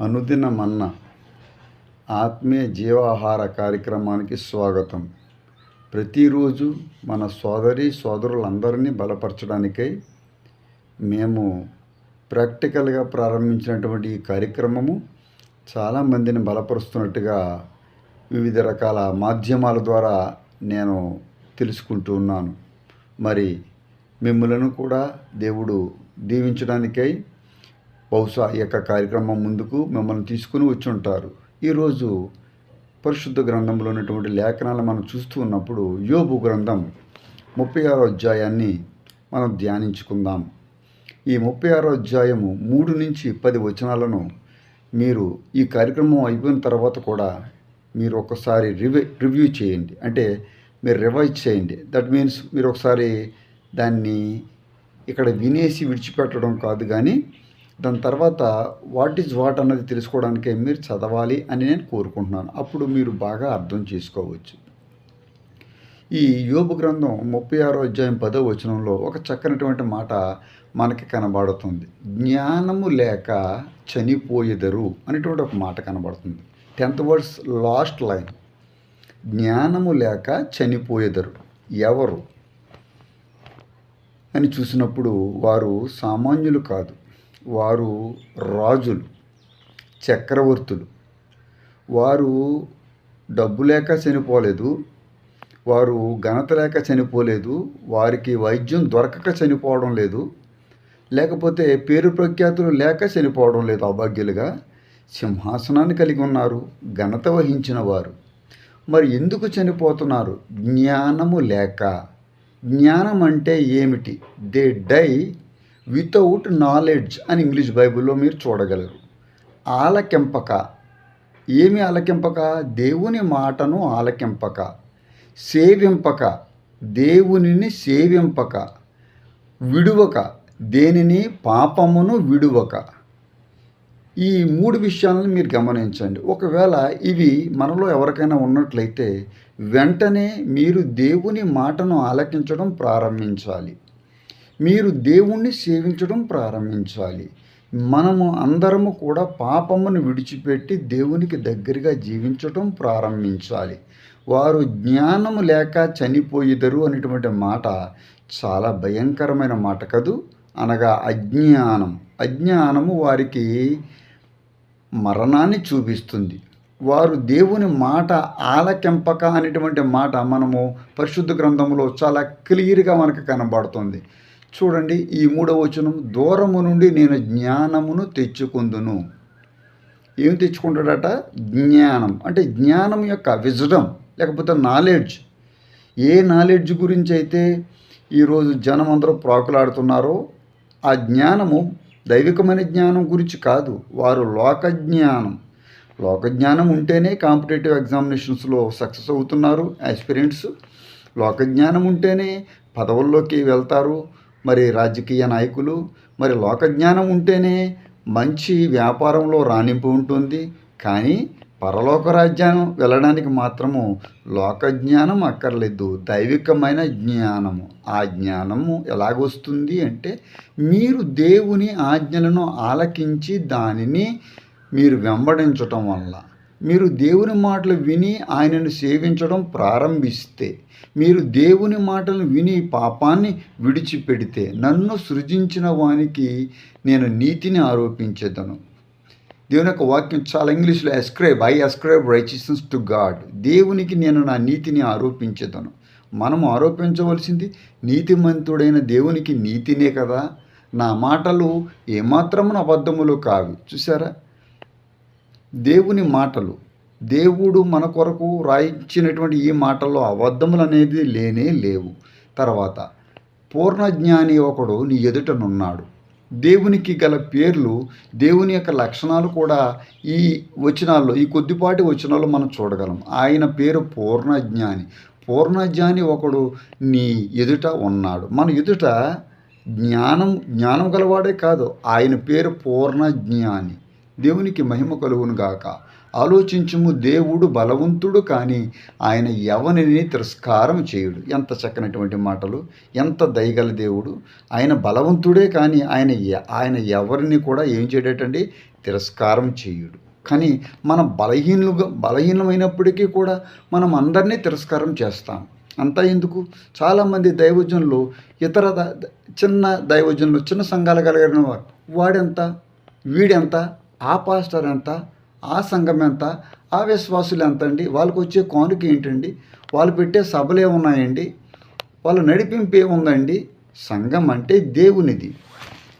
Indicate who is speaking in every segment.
Speaker 1: అనుదిన మన్న ఆత్మీయ జీవాహార కార్యక్రమానికి స్వాగతం. ప్రతిరోజు మన సోదరి సోదరులందరినీ బలపరచడానికై మేము ప్రాక్టికల్గా ప్రారంభించినటువంటి ఈ కార్యక్రమము చాలామందిని బలపరుస్తున్నట్టుగా వివిధ రకాల మాధ్యమాల ద్వారా నేను తెలుసుకుంటూ ఉన్నాను. మరి మిమ్మలను కూడా దేవుడు దీవించడానికై బహుశా ఈ యొక్క కార్యక్రమం ముందుకు మిమ్మల్ని తీసుకుని వచ్చి ఉంటారు. ఈరోజు పరిశుద్ధ గ్రంథంలో ఉన్నటువంటి లేఖనాలు మనం చూస్తూ ఉన్నప్పుడు యోబు గ్రంథం ముప్పై ఆరో అధ్యాయాన్ని మనం ధ్యానించుకుందాం. ఈ ముప్పై ఆరో అధ్యాయము మూడు నుంచి పది వచనాలను మీరు ఈ కార్యక్రమం అయిపోయిన తర్వాత కూడా మీరు ఒకసారి రివ్యూ రివ్యూ చేయండి. అంటే మీరు రివైజ్ చేయండి. దట్ మీన్స్ మీరు ఒకసారి దాన్ని ఇక్కడ వినేసి విడిచిపెట్టడం కాదు కానీ దాని తర్వాత వాట్ ఈజ్ వాట్ అన్నది తెలుసుకోవడానికే మీరు చదవాలి అని నేను కోరుకుంటున్నాను. అప్పుడు మీరు బాగా అర్థం చేసుకోవచ్చు. ఈ యోబు గ్రంథం ముప్పై ఆరో అధ్యాయం పదో వచనంలో ఒక చక్కనటువంటి మాట మనకి కనబడుతుంది. జ్ఞానము లేక చనిపోయేదరు అనేటువంటి ఒక మాట కనబడుతుంది. Tenth words last line. జ్ఞానము లేక చనిపోయేదరు. ఎవరు? అని చూసినప్పుడు వారు సామాన్యులు కాదు. వారు రాజులు చక్రవర్తులు. వారు డబ్బు లేక చనిపోలేదు వారు ఘనత లేక చనిపోలేదు వారికి వైద్యం దొరకక చనిపోవడం లేదు లేకపోతే పేరు ప్రఖ్యాతులు లేక చనిపోవడం లేదు. అభాగ్యులుగా సింహాసనాన్ని కలిగి ఉన్నారు ఘనత వహించిన వారు. మరి ఎందుకు చనిపోతున్నారు? జ్ఞానము లేక. జ్ఞానం అంటే ఏమిటి? దే డై వితౌట్ నాలెడ్జ్ అని ఇంగ్లీష్ బైబిల్లో మీరు చూడగలరు. ఆలకెంపక. ఏమి ఆలకెంపక? దేవుని మాటను ఆలకెంపక. సేవింపక. దేవునిని సేవింపక. విడువక. దేనిని? పాపమును విడువక. ఈ మూడు విషయాలను మీరు గమనించండి. ఒకవేళ ఇవి మనలో ఎవరికైనా ఉన్నట్లయితే వెంటనే మీరు దేవుని మాటను ఆలకించడం ప్రారంభించాలి. మీరు దేవుణ్ణి సేవించడం ప్రారంభించాలి. మనము అందరము కూడా పాపమును విడిచిపెట్టి దేవునికి దగ్గరగా జీవించటం ప్రారంభించాలి. వారు జ్ఞానము లేక చనిపోయిదరు అనేటువంటి మాట చాలా భయంకరమైన మాట కదూ? అనగా అజ్ఞానం. అజ్ఞానము వారికి మరణాన్ని చూపిస్తుంది. వారు దేవుని మాట ఆలకెంపక అనేటువంటి మాట మనము పరిశుద్ధ గ్రంథంలో చాలా క్లియర్గా మనకు కనబడుతుంది. చూడండి ఈ మూడవ వచనం దూరము నుండి నేను జ్ఞానమును తెచ్చుకుందును. ఏం తెచ్చుకుంటాడట? జ్ఞానం. అంటే జ్ఞానం యొక్క విజడం లేకపోతే నాలెడ్జ్. ఏ నాలెడ్జ్ గురించి అయితే ఈరోజు జనం అందరూ ప్రాకులాడుతున్నారో ఆ జ్ఞానము దైవికమైన జ్ఞానం గురించి కాదు వారు లోక జ్ఞానం లోక జ్ఞానం ఉంటేనే కాంపిటేటివ్ ఎగ్జామినేషన్స్లో సక్సెస్ అవుతున్నారు ఆస్పిరెంట్స్ లోక జ్ఞానం ఉంటేనే పదవుల్లోకి వెళ్తారు మరి రాజకీయ నాయకులు మరి లోక జ్ఞానం ఉంటేనే మంచి వ్యాపారంలో రాణింపు ఉంటుంది. కానీ పరలోక రాజ్యం వెళ్ళడానికి మాత్రము లోకజ్ఞానం అక్కర్లేదు. దైవికమైన జ్ఞానము. ఆ జ్ఞానము ఎలాగొస్తుంది అంటే మీరు దేవుని ఆజ్ఞలను ఆలకించి దానిని మీరు వెంబడించటం వల్ల. మీరు దేవుని మాటలు విని ఆయనను సేవించడం ప్రారంభిస్తే మీరు దేవుని మాటలు విని పాపాన్ని విడిచిపెడితే నన్ను సృజించిన వానికి నేను నీతిని ఆరోపించేదను. దేవుని యొక్క వాక్యం చాలా ఇంగ్లీష్లో ascribe I ascribe righteousness to God దేవునికి నేను నా నీతిని ఆరోపించేదను. మనం ఆరోపించవలసింది నీతిమంతుడైన దేవునికి నీతినే కదా. నా మాటలు ఏమాత్రమున అబద్ధములు కావి. చూసారా దేవుని మాటలు. దేవుడు మన కొరకు రాయించినటువంటి ఈ మాటల్లో అబద్ధములు అనేది లేనే లేవు. తర్వాత పూర్ణజ్ఞాని ఒకడు నీ ఎదుటనున్నాడు దేవునికి గల పేర్లు దేవుని యొక్క లక్షణాలు కూడా ఈ వచనాల్లో ఈ కొద్దిపాటి వచనాల్లో మనం చూడగలం. ఆయన పేరు పూర్ణజ్ఞాని. పూర్ణజ్ఞాని ఒకడు నీ ఎదుట ఉన్నాడు. మన ఎదుట జ్ఞానం జ్ఞానం గలవాడే కాదు. ఆయన పేరు పూర్ణజ్ఞాని. దేవునికి మహిమ కలుగును గాక. ఆలోచించుము దేవుడు బలవంతుడు కానీ ఆయన ఎవరిని తిరస్కారం చేయుడు? ఎంత చక్కనటువంటి మాటలు ఎంత దయగల దేవుడు. ఆయన బలవంతుడే కానీ ఆయన ఆయన ఎవరిని కూడా ఏం చేయడటండి? తిరస్కారం చేయుడు. కానీ మనం బలహీనులుగా బలహీనమైనప్పటికీ కూడా మనం అందరినీ తిరస్కారం చేస్తాం. అంతా ఎందుకు? చాలామంది దైవజనులు ఇతర చిన్న దైవజనులు చిన్న సంఘాలు కలిగిన వారు వాడెంత? వీడెంత? ఆ పాస్టర్ ఎంత ఆ సంఘం ఎంత ఆ విశ్వాసులు ఎంత అండి? వాళ్ళకి వచ్చే కానుక ఏంటండి? వాళ్ళు పెట్టే సభలు ఏమున్నాయండి? వాళ్ళు నడిపింపు ఏముందండి? సంఘం అంటే దేవునిది.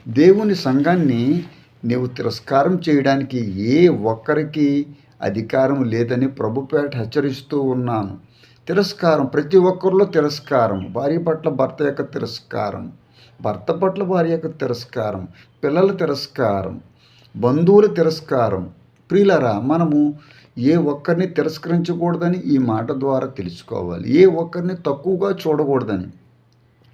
Speaker 1: దేవుని సంఘాన్ని నీవు తిరస్కారం చేయడానికి ఏ ఒక్కరికి అధికారం లేదని ప్రభుపేట హెచ్చరిస్తూ ఉన్నాను. తిరస్కారం ప్రతి ఒక్కరిలో తిరస్కారం. భార్య పట్ల భర్త యొక్క తిరస్కారం. భర్త పట్ల భార్య యొక్క తిరస్కారం. పిల్లల తిరస్కారం. బంధువుల తిరస్కారం. ప్రియులరా మనము ఏ ఒక్కరిని తిరస్కరించకూడదని ఈ మాట ద్వారా తెలుసుకోవాలి. ఏ ఒక్కరిని తక్కువగా చూడకూడదని.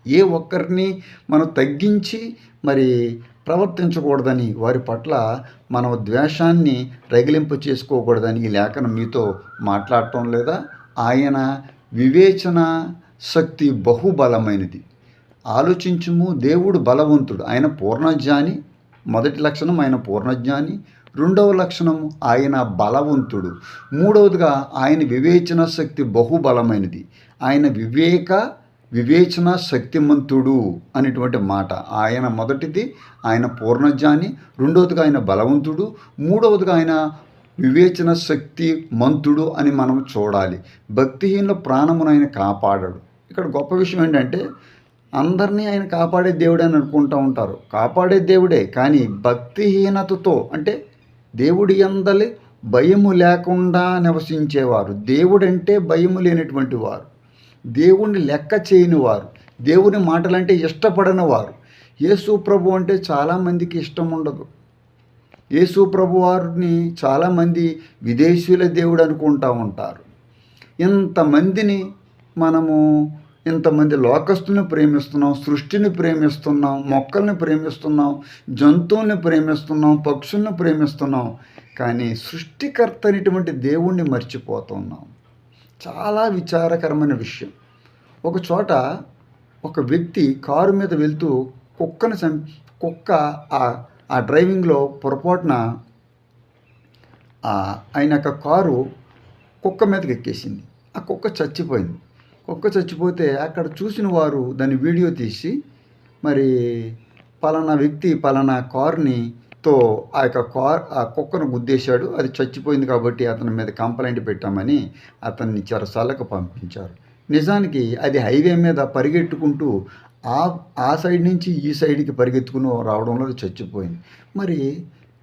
Speaker 1: ఏ ఒక్కరిని మనం తగ్గించి మరి ప్రవర్తించకూడదని వారి పట్ల మనం ద్వేషాన్ని రగిలింప చేసుకోకూడదని ఈ లేఖనం మీతో మాట్లాడటం లేదా ఆయన వివేచన శక్తి బహుబలమైనది. ఆలోచించుము దేవుడు బలవంతుడు ఆయన పూర్ణజ్ఞాని మొదటి లక్షణం ఆయన పూర్ణజ్ఞాని రెండవ లక్షణం ఆయన బలవంతుడు. మూడవదిగా ఆయన వివేచన శక్తి బహుబలమైనది. ఆయన వివేక వివేచన శక్తిమంతుడు అనేటువంటి మాట. ఆయన మొదటిది ఆయన పూర్ణజ్ఞాని రెండవదిగా ఆయన బలవంతుడు మూడవదిగా ఆయన వివేచన శక్తి మంతుడు అని మనం చూడాలి. భక్తిహీనుల ప్రాణమును ఆయన కాపాడాడు. ఇక్కడ గొప్ప విషయం ఏంటంటే అందరినీ ఆయన కాపాడే దేవుడే అని అనుకుంటూ ఉంటారు. కాపాడే దేవుడే కానీ భక్తిహీనతతో అంటే దేవుడి అందలి భయము లేకుండా నివసించేవారు. దేవుడంటే భయము లేనటువంటి వారు. దేవుణ్ణి లెక్క చేయని వారు. దేవుని మాటలంటే ఇష్టపడని వారు. యేసు ప్రభు అంటే చాలామందికి ఇష్టం ఉండదు. యేసు ప్రభు వారిని చాలామంది విదేశీయుల దేవుడు అనుకుంటూ ఉంటారు. ఇంతమందిని మనము ఇంతమంది లోకస్తుని ప్రేమిస్తున్నాం సృష్టిని ప్రేమిస్తున్నాం మొక్కల్ని ప్రేమిస్తున్నాం జంతువుల్ని ప్రేమిస్తున్నాం పక్షుల్ని ప్రేమిస్తున్నాం. కానీ సృష్టికర్త అనేటువంటి దేవుణ్ణి మర్చిపోతున్నాం చాలా విచారకరమైన విషయం. ఒక చోట ఒక వ్యక్తి కారు మీద వెళ్తూ కుక్కను చం కుక్క ఆ ఆ డ్రైవింగ్లో పొరపాటున ఆయన యొక్క కారు కుక్క మీదకి ఎక్కేసింది. ఆ కుక్క చచ్చిపోయింది. కుక్క చచ్చిపోతే అక్కడ చూసిన వారు దాన్ని వీడియో తీసి మరి పలానా వ్యక్తి పలానా కార్ని తో ఆ యొక్క కార్ ఆ కుక్కను గుద్దేశాడు అది చచ్చిపోయింది కాబట్టి అతని మీద కంప్లైంట్ పెట్టామని అతన్ని చెరసాలకు పంపించారు. నిజానికి అది హైవే మీద పరిగెట్టుకుంటూ ఆ ఆ సైడ్ నుంచి ఈ సైడ్కి పరిగెత్తుకుని రావడంలో అది చచ్చిపోయింది. మరి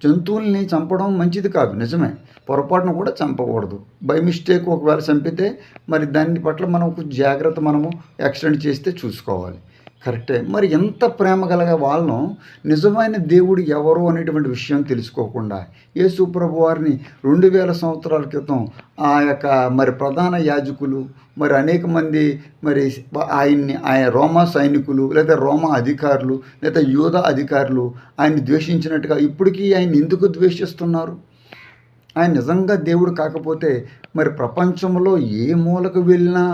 Speaker 1: జంతువుల్ని చంపడం మంచిది కాదు నిజమే. పొరపాటును కూడా చంపకూడదు. బై మిస్టేక్ ఒకవేళ చంపితే మరి దాని పట్ల మనం కొంచెం జాగ్రత్త మనము యాక్సిడెంట్ చేస్తే చూసుకోవాలి. కరెక్టే. మరి ఎంత ప్రేమ కలగ వాళ్ళను నిజమైన దేవుడు ఎవరు అనేటువంటి విషయం తెలుసుకోకుండా యేసు ప్రభు వారిని రెండు వేల సంవత్సరాల క్రితం ఆ యొక్క మరి ప్రధాన యాజకులు మరి అనేక మంది మరి ఆయన్ని ఆయన రోమా సైనికులు లేదా రోమా అధికారులు లేదా యూద అధికారులు ఆయన్ని ద్వేషించినట్టుగా ఇప్పటికీ ఆయన ఎందుకు ద్వేషిస్తున్నారు? ఆయన నిజంగా దేవుడు కాకపోతే మరి ప్రపంచంలో ఏ మూలకు వెళ్ళినా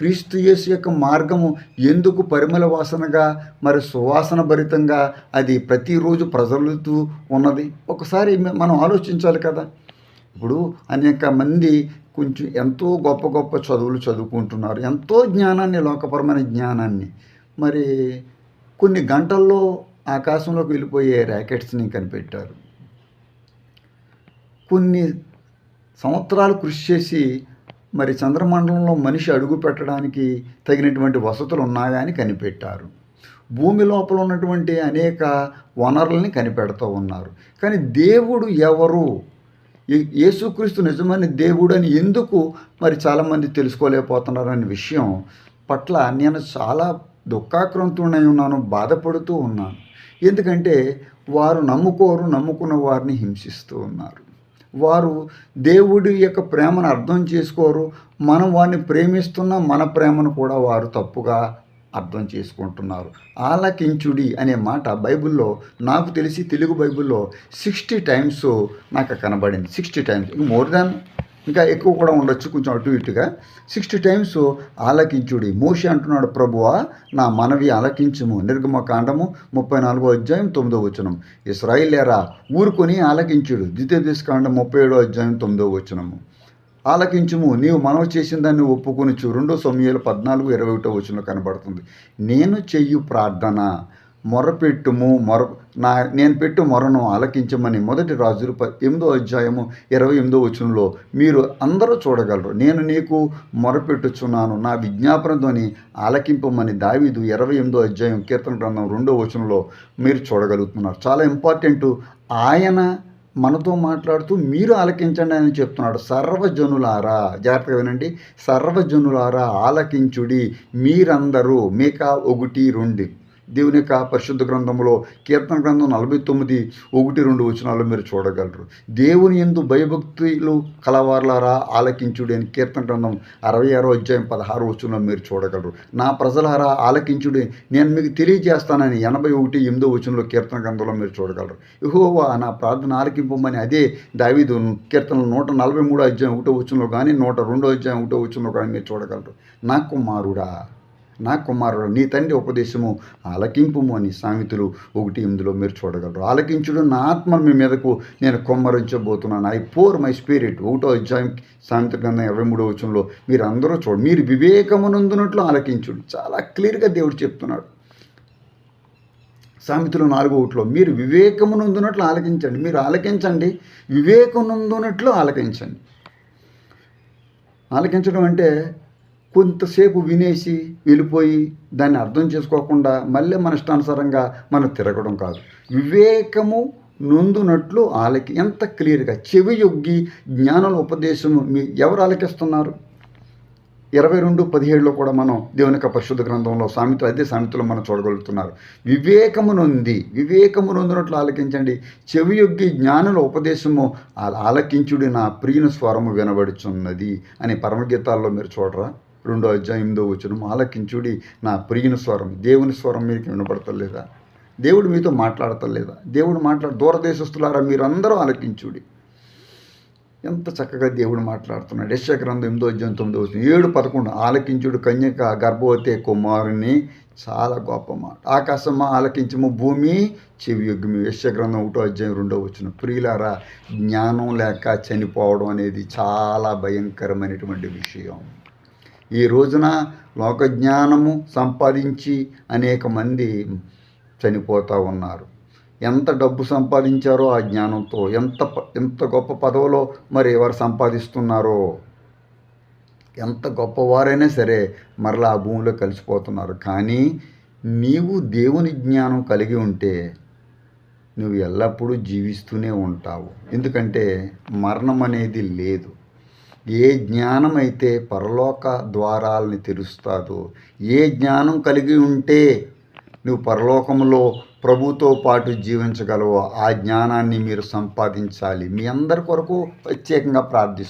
Speaker 1: క్రీస్తు యేసు యొక్క మార్గము ఎందుకు పరిమళ వాసనగా మరి సువాసన భరితంగా అది ప్రతిరోజు ప్రజలుతూ ఉన్నది? ఒకసారి మనం ఆలోచించాలి కదా. ఇప్పుడు అనేక మంది కొంచెం ఎంతో గొప్ప గొప్ప చదువులు చదువుకుంటున్నారు ఎంతో జ్ఞానాన్ని లోకపరమైన జ్ఞానాన్ని. మరి కొన్ని గంటల్లో ఆకాశంలోకి వెళ్ళిపోయే ర్యాకెట్స్ని కనిపెట్టారు. కొన్ని సంవత్సరాలు కృషి చేసి మరి చంద్రమండలంలో మనిషి అడుగు పెట్టడానికి తగినటువంటి వసతులు ఉన్నాయా అని కనిపెట్టారు. భూమి లోపల ఉన్నటువంటి అనేక వనరుల్ని కనిపెడుతూ ఉన్నారు. కానీ దేవుడు ఎవరు? యేసుక్రీస్తు నిజమైన దేవుడు అని ఎందుకు మరి చాలామంది తెలుసుకోలేకపోతున్నారు అనే విషయం పట్ల నేను చాలా దుఃఖాక్రంతుడై ఉన్నాను బాధపడుతూ ఉన్నాను. ఎందుకంటే వారు నమ్ముకోరు నమ్ముకున్న వారిని హింసిస్తూ ఉన్నారు. వారు దేవుడి యొక్క ప్రేమను అర్థం చేసుకోరు. మనం వారిని ప్రేమిస్తున్న మన ప్రేమను కూడా వారు తప్పుగా అర్థం చేసుకుంటున్నారు. ఆలకించుడి అనే మాట బైబిల్లో నాకు తెలిసి తెలుగు బైబిల్లో సిక్స్టీ టైమ్స్ నాకు కనబడింది. సిక్స్టీ టైమ్స్ మోర్ దాన్ ఇంకా ఎక్కువ కూడా ఉండొచ్చు కొంచెం అటు ఇటుగా. సిక్స్టీ టైమ్స్ ఆలకించుడి. మోషి అంటున్నాడు ప్రభువా నా మనవి ఆలకించుము. నిర్గమ కాండము ముప్పై నాలుగో అధ్యాయం తొమ్మిదో వచనం. ఇస్రాయిలేరా ఊరుకొని ఆలకించుడు. ద్వితీయ కాండం ముప్పై ఏడో అధ్యాయం తొమ్మిదో వచనము. ఆలకించుము నీవు మనవి చేసిన దాన్ని ఒప్పుకొనిచు. రెండో సమయాలు పద్నాలుగు ఇరవై ఒకటో వచనంలో కనబడుతుంది. నేను చెయ్యు ప్రార్థన మొరపెట్టుము మొర నా నేను పెట్టు మొరను ఆలకించమని మొదటి రాజులు ఎనిమిదో అధ్యాయము ఇరవై ఎనిమిదో వచనంలో మీరు అందరూ చూడగలరు. నేను నీకు మొరపెట్టుచున్నాను నా విజ్ఞాపనతోని ఆలకింపమని దావీదు ఇరవై ఎనిమిదో అధ్యాయం కీర్తన గ్రంథం రెండో వచనంలో మీరు చూడగలుగుతున్నారు. చాలా ఇంపార్టెంట్ ఆయన మనతో మాట్లాడుతూ మీరు ఆలకించండి అని చెప్తున్నాడు. సర్వజనులారా జాగ్రత్తగా వినండి. సర్వజనులారా ఆలకించుడి మీరందరూ మీక ఒకటి రెండు. దేవుని యొక్క పరిశుద్ధ గ్రంథంలో కీర్తన గ్రంథం నలభై తొమ్మిది ఒకటి రెండు వచనాలు మీరు చూడగలరు. దేవుని ఎందు భయభక్తులు కలవార్లారా ఆలకించుడు అని కీర్తన గ్రంథం అరవై ఆరో అధ్యాయం పదహారు వచనంలో మీరు చూడగలరు. నా ప్రజలారా ఆలకించుడే నేను మీకు తెలియజేస్తానని ఎనభై ఒకటి ఎనిమిదో వచనంలో కీర్తన గ్రంథంలో మీరు చూడగలరు. ఇహోవా నా ప్రార్థన ఆలకింపమని అదే దావీదు కీర్తనలు నూట నలభై మూడో అధ్యాయం ఒకటో వచనంలో కానీ నూట రెండో అధ్యాయం ఒకటో వచనంలో కానీ మీరు చూడగలరు. నా కుమారుడా నా కుమారుడు నీ తండ్రి ఉపదేశము ఆలకింపుము అని సామెతలు ఒకటి ఎనిమిదిలో మీరు చూడగలరు. ఆలకించుడు నా ఆత్మ మీ మీదకు నేను కొమ్మరించబోతున్నాను. ఐ పోర్ మై స్పిరిట్ ఒకటో అధ్యాయం సామెత గ్రంథం ఇరవై మూడో వచనంలో మీరు అందరూ చూడ మీరు వివేకమునందునట్లు ఆలకించుడు. చాలా క్లియర్గా దేవుడు చెప్తున్నాడు. సామెతలు నాలుగో ఒకటిలో మీరు వివేకమునందునట్లు ఆలకించండి. మీరు ఆలకించండి. వివేకమునందునట్లు ఆలకించండి. ఆలకించడం అంటే కొంతసేపు వినేసి వెళ్ళిపోయి దాన్ని అర్థం చేసుకోకుండా మళ్ళీ మన ఇష్టానుసారంగా మనం తిరగడం కాదు. వివేకము నొందునట్లు ఆలకి ఎంత క్లియర్గా చెవి యొగ్గి జ్ఞానం ఉపదేశము మీ ఎవరు ఆలకిస్తున్నారు? ఇరవై రెండు పదిహేడులో కూడా మనం దేవునిక పరిశుద్ధ గ్రంథంలో సామెతలు అదే సామెతలు మనం చూడగలుగుతున్నారు. వివేకము నొంది వివేకము నొందినట్లు ఆలకించండి. చెవి యొగ్గి జ్ఞానుల ఉపదేశము ఆలకించుడి నా ప్రియుని స్వరము వినబడుచున్నది అని పరమగీతాల్లో మీరు చూడరా? రెండో అధ్యాయం ఎనిమిదో వచనం ఆలకించుడి నా ప్రియుని స్వరం దేవుని స్వరం మీకు వినపడతలేదా? దేవుడు మీతో మాట్లాడతలేదా? దేవుడు మాట్లాడు దూరదేశస్తులారా మీరందరూ ఆలకించుడి. ఎంత చక్కగా దేవుడు మాట్లాడుతున్నాడు. యశ్య గ్రంథం ఎనిమిదో అధ్యాయం తొమ్మిదో వచ్చిన ఏడు పదకొండు ఆలకించుడు కన్యక గర్భవతి కుమారుని చాలా గొప్ప మాట. ఆకాశమా ఆలకించము భూమి చెవి యొగ్గుమి. యశ్య గ్రంథం ఒకటో అధ్యాయం రెండో వచ్చిన ప్రియులారా జ్ఞానం లేక చనిపోవడం అనేది చాలా భయంకరమైనటువంటి విషయం. ఈ రోజున లోక జ్ఞానము సంపాదించి అనేక మంది చనిపోతూ ఉన్నారు. ఎంత డబ్బు సంపాదించారో ఆ జ్ఞానంతో ఎంత ప- ఎంత గొప్ప పదవిలో మరి ఎవరు సంపాదిస్తున్నారో ఎంత గొప్పవారైనా సరే మరలా ఆ భూమిలో కలిసిపోతున్నారు. కానీ నీవు దేవుని జ్ఞానం కలిగి ఉంటే నువ్వు ఎల్లప్పుడూ జీవిస్తూనే ఉంటావు. ఎందుకంటే మరణం అనేది లేదు. ఏ జ్ఞానం అయితే పరలోక ద్వారాలని తెరుస్తాదో ఏ జ్ఞానం కలిగి ఉంటే నువ్వు పరలోకంలో ప్రభుతో పాటు జీవించగలవో ఆ జ్ఞానాన్ని మీరు సంపాదించాలి. మీ అందరి కొరకు ప్రత్యేకంగా ప్రార్థిస్తున్నాను